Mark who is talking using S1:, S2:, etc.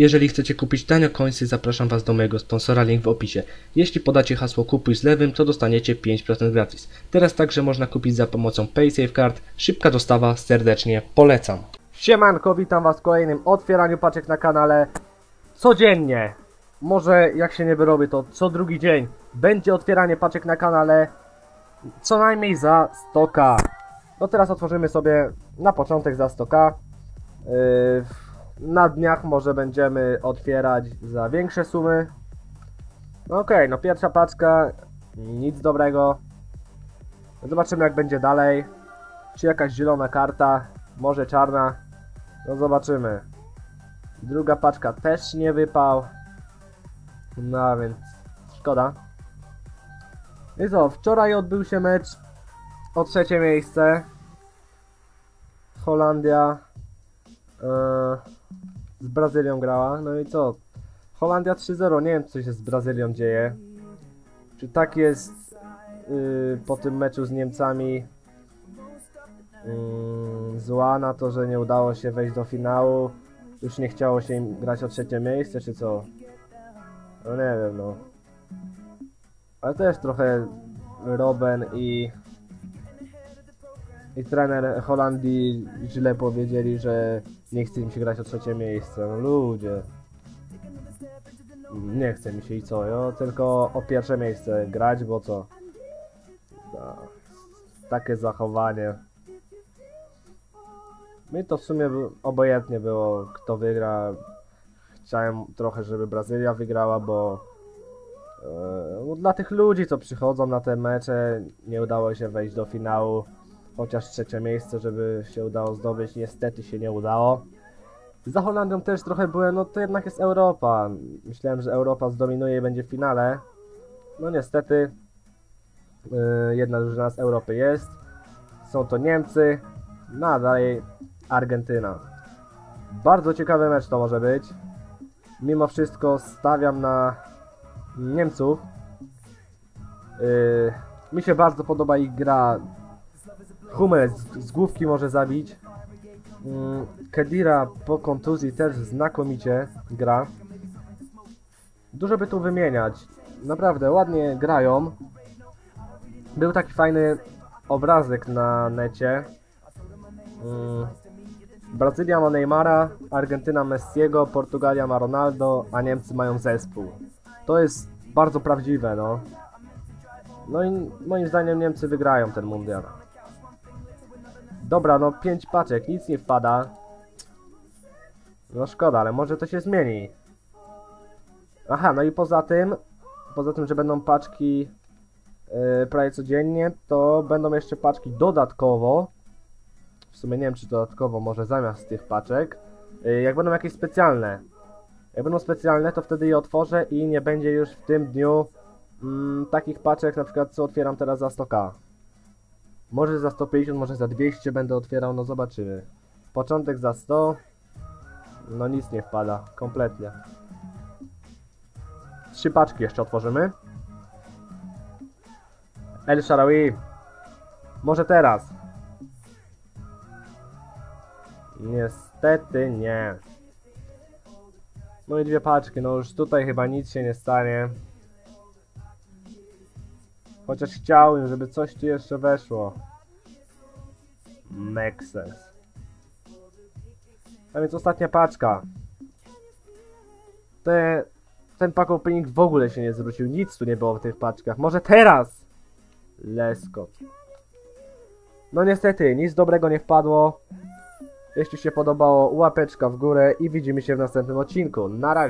S1: Jeżeli chcecie kupić tanio coinsy, zapraszam Was do mojego sponsora, link w opisie. Jeśli podacie hasło kupuj z lewym, to dostaniecie 5% gratis. Teraz także można kupić za pomocą PaySafeCard. Szybka dostawa, serdecznie polecam. Siemanko, witam Was w kolejnym otwieraniu paczek na kanale. Codziennie, może jak się nie wyrobi, to co drugi dzień będzie otwieranie paczek na kanale. Co najmniej za 100k. No teraz otworzymy sobie na początek za 100k. Yy, na dniach może będziemy otwierać za większe sumy. No okej, no pierwsza paczka, nic dobrego. Zobaczymy jak będzie dalej. Czy jakaś zielona karta, może czarna. No zobaczymy. Druga paczka też nie wypał. No więc szkoda. I co, wczoraj odbył się mecz o trzecie miejsce. Holandia z Brazylią grała. No i co? Holandia 3-0. Nie wiem co się z Brazylią dzieje. Czy tak jest y, po tym meczu z Niemcami mm, zła na to, że nie udało się wejść do finału? Już nie chciało się im grać o trzecie miejsce, czy co? No nie wiem, no. Ale też trochę Robben i i trener Holandii źle powiedzieli, że nie chce im się grać o trzecie miejsce. No ludzie. Nie chce mi się i co, jo? Tylko o pierwsze miejsce grać, bo co? No, takie zachowanie. Mi to w sumie obojętnie było, kto wygra. Chciałem trochę, żeby Brazylia wygrała, bo e, no, dla tych ludzi, co przychodzą na te mecze, nie udało się wejść do finału. Chociaż trzecie miejsce, żeby się udało zdobyć, niestety się nie udało. Za Holandią też trochę byłem, no to jednak jest Europa. Myślałem, że Europa zdominuje i będzie w finale. No niestety, yy, jedna drużyna z Europy jest. Są to Niemcy, no dalej Argentyna. Bardzo ciekawy mecz to może być. Mimo wszystko stawiam na Niemców. Yy, mi się bardzo podoba ich gra. Hummels z, z główki może zabić. Mm, Kedira po kontuzji też znakomicie gra. Dużo by tu wymieniać. Naprawdę ładnie grają. Był taki fajny obrazek na necie. Mm, Brazylia ma Neymara, Argentyna Messiego, Portugalia ma Ronaldo, a Niemcy mają zespół. To jest bardzo prawdziwe, no. No i moim zdaniem Niemcy wygrają ten mundial. Dobra, no 5 paczek, nic nie wpada. No szkoda, ale może to się zmieni. Aha, no i poza tym, poza tym, że będą paczki yy, prawie codziennie, to będą jeszcze paczki dodatkowo. W sumie nie wiem, czy dodatkowo, może zamiast tych paczek. Yy, jak będą jakieś specjalne. Jak będą specjalne, to wtedy je otworzę i nie będzie już w tym dniu mm, takich paczek, na przykład co otwieram teraz za 100k. Może za 150, może za 200 będę otwierał, no zobaczymy. Początek za 100. No nic nie wpada, kompletnie. Trzy paczki jeszcze otworzymy. El Sharawi. Może teraz. Niestety nie. No i dwie paczki, no już tutaj chyba nic się nie stanie. Chociaż chciałem, żeby coś tu jeszcze weszło. Sense. A więc ostatnia paczka. Te, ten pack opening w ogóle się nie zwrócił. Nic tu nie było w tych paczkach. Może teraz! Leskot. No niestety, nic dobrego nie wpadło. Jeśli się podobało, łapeczka w górę i widzimy się w następnym odcinku. Na razie.